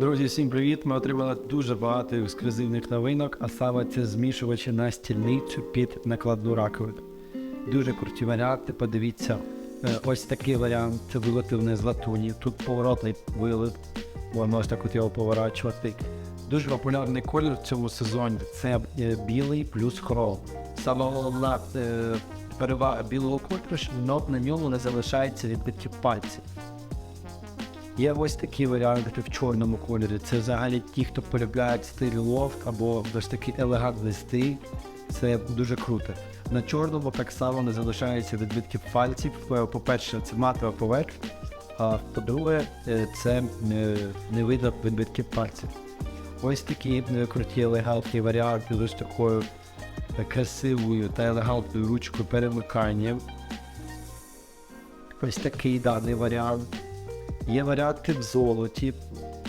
Друзі, всім привіт! Ми отримали дуже багато ексклюзивних новинок, а саме це змішувачі на стільницю під накладну раковину. Дуже круті варіанти. Подивіться, Е, ось такий варіант це виготовлений з латуні. Тут поворотний вилив, можна так от його поворачувати. Дуже популярний колір в цьому сезоні це е, білий плюс хром. Саме головна е, перевага білого кольору, що на ньому не залишається відбитків пальців. Є ось такі варіанти в чорному кольорі. Це взагалі ті, хто полюбляють стиль лофт або ж таки елегантний стиль. Це дуже круто. На чорному так само не залишається відбитків пальців. Е, По-перше, це матова поверхня, а по-друге, е, це е, не видно відбитків пальців. Ось такі круті елегантні варіанти з ось такою красивою та елегантною ручкою перемикання. Ось такий даний варіант. Є варіанти в золоті.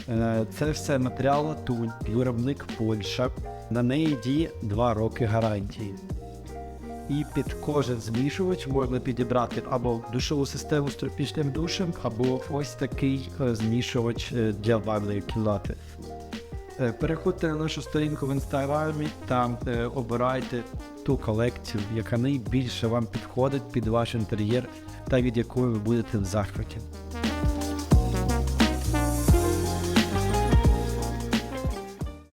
Е, Це все матеріал латунь, виробник Польща. На неї діє 2 роки гарантії. І під кожен змішувач можна підібрати або душову систему з тропічним душем, або ось такий е, змішувач е, для ванної кімнати. Переходьте на нашу сторінку в інстаграмі та е, обирайте ту колекцію, яка найбільше вам підходить під ваш інтер'єр та від якої ви будете в захваті.